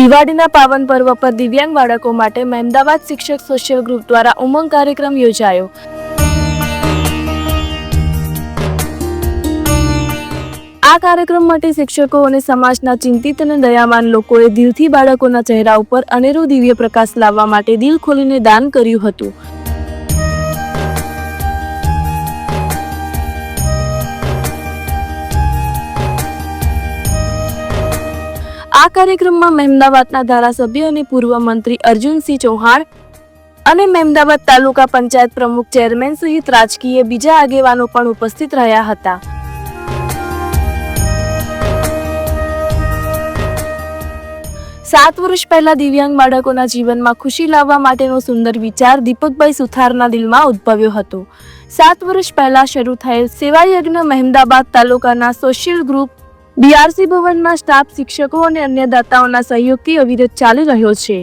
દિવાળીના પાવન પર્વ પર દિવ્યાંગ બાળકો માટે મહેમદાવાદ શિક્ષક સોશિયલ ગ્રુપ દ્વારા ઉમંગ કાર્યક્રમ યોજાયો. આ કાર્યક્રમ માટે શિક્ષકો અને સમાજના ચિંતિત અને દયાવાન લોકોએ દિલથી બાળકોના ચહેરા ઉપર અનેરો દિવ્ય પ્રકાશ લાવવા માટે દિલ ખોલીને દાન કર્યું હતું. આ કાર્યક્રમમાં મહેમદાવાદના ધારાસભ્ય અને પૂર્વ મંત્રી અર્જુનસિંહ ચૌહાણ અને મહેમદાવાદ તાલુકા પંચાયત પ્રમુખ ચેરમેન સહિત રાજકીય બીજા આગેવાનો પણ ઉપસ્થિત રહ્યા હતા. સાત વર્ષ પહેલા દિવ્યાંગ બાળકોના જીવનમાં ખુશી લાવવા માટેનો સુંદર વિચાર દીપકભાઈ સુથારના દિલમાં ઉદ્ભવ્યો હતો. સાત વર્ષ પહેલા શરૂ થયેલ સેવાયજ્ઞ મહેમદાબાદ તાલુકાના social group B R C ભવનના સ્ટાફ શિક્ષકો અને અન્ય દાતાઓના સહયોગથી અવિરત ચાલી રહ્યો છે.